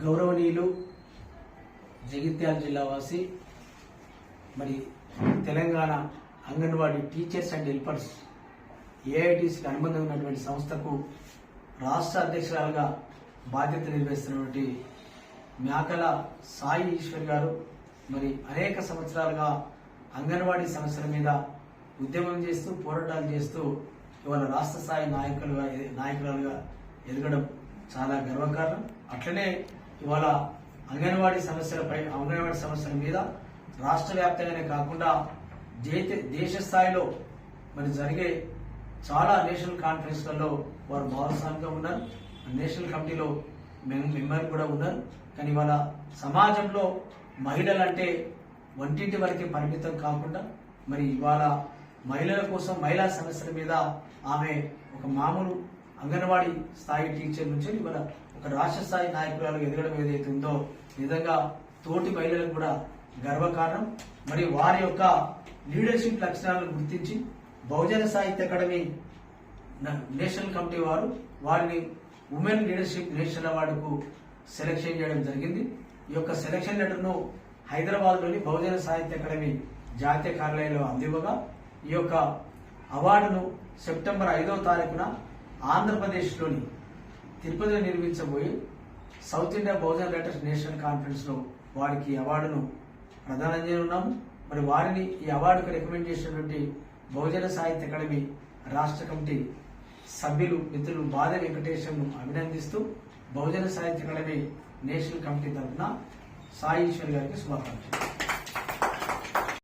గౌరవనీయులు జగిత్యాల జిల్లా వాసి మరి Telangana Anganwadi teachers and helpers ఏఐటీసీకి అనుబంధం ఉన్నటువంటి సంస్థకు రాష్ట్ర అధ్యక్షురాలుగా బాధ్యత నిర్వహిస్తున్నటువంటి మేకల సాయి ఈశ్వర్ గారు మరి అనేక సంవత్సరాలుగా అంగన్వాడీ సమస్యల మీద ఉద్యమం చేస్తూ పోరాటాలు చేస్తూ ఇవాళ రాష్ట్ర స్థాయి నాయకులుగా నాయకురాలుగా ఎదగడం చాలా గర్వకారణం. అట్లనే ఇవాళ అంగన్వాడీ సమస్యలపై అంగన్వాడీ సమస్యల మీద రాష్ట్ర వ్యాప్తంగానే కాకుండా దేశ- స్థాయిలో మరి జరిగే చాలా నేషనల్ కాన్ఫరెన్స్లలో వారు భాగస్వామిగా ఉన్నారు. నేషనల్ కమిటీలో మెంబర్ కూడా ఉన్నారు. కానీ ఇవాళ సమాజంలో మహిళలు అంటే వంటింటి వరకే పరిమితం కాకుండా మరి ఇవాళ మహిళల కోసం మహిళా సమస్యల మీద ఆమె ఒక మామూలు అంగన్వాడీ స్థాయి టీచర్ నుంచి ఇవాళ ఒక రాష్ట్ర స్థాయి నాయకురాలు ఎదగడం ఏదైతే ఉందో నిజంగా తోటి మహిళలకు కూడా గర్వకారణం. మరి వారి యొక్క లీడర్షిప్ లక్షణాలను గుర్తించి బహుజన సాహిత్య అకాడమీ న- నేషనల్ కమిటీ వారు వారిని ఉమెన్ లీడర్షిప్ నేషనల్ అవార్డుకు సెలెక్షన్ చేయడం జరిగింది. ఈ యొక్క సెలక్షన్ లెటర్ను హైదరాబాద్లోని బహుజన సాహిత్య అకాడమీ జాతీయ కార్యాలయంలో అందివ్వగా ఈ యొక్క అవార్డును సెప్టెంబర్ ఐదవ తారీఖున ఆంధ్రప్రదేశ్లోని తిరుపతిలో నిర్మించబోయి south India Bahujan letters national కాన్ఫరెన్స్లో వారికి అవార్డును ప్రదానం చేయనున్నాము. మరి వారిని ఈ అవార్డుకు రికమెండ్ చేసినటువంటి బహుజన సాహిత్య అకాడమీ రాష్ట్ర కమిటీ సభ్యులు మిత్రులు బాధ వెంకటేశ్వర్ను అభినందిస్తూ బహుజన సాహిత్య అకాడమీ నేషనల్ కమిటీ తరఫున సాయి ఈశ్వర్ గారికి శుభాకాంక్షలు.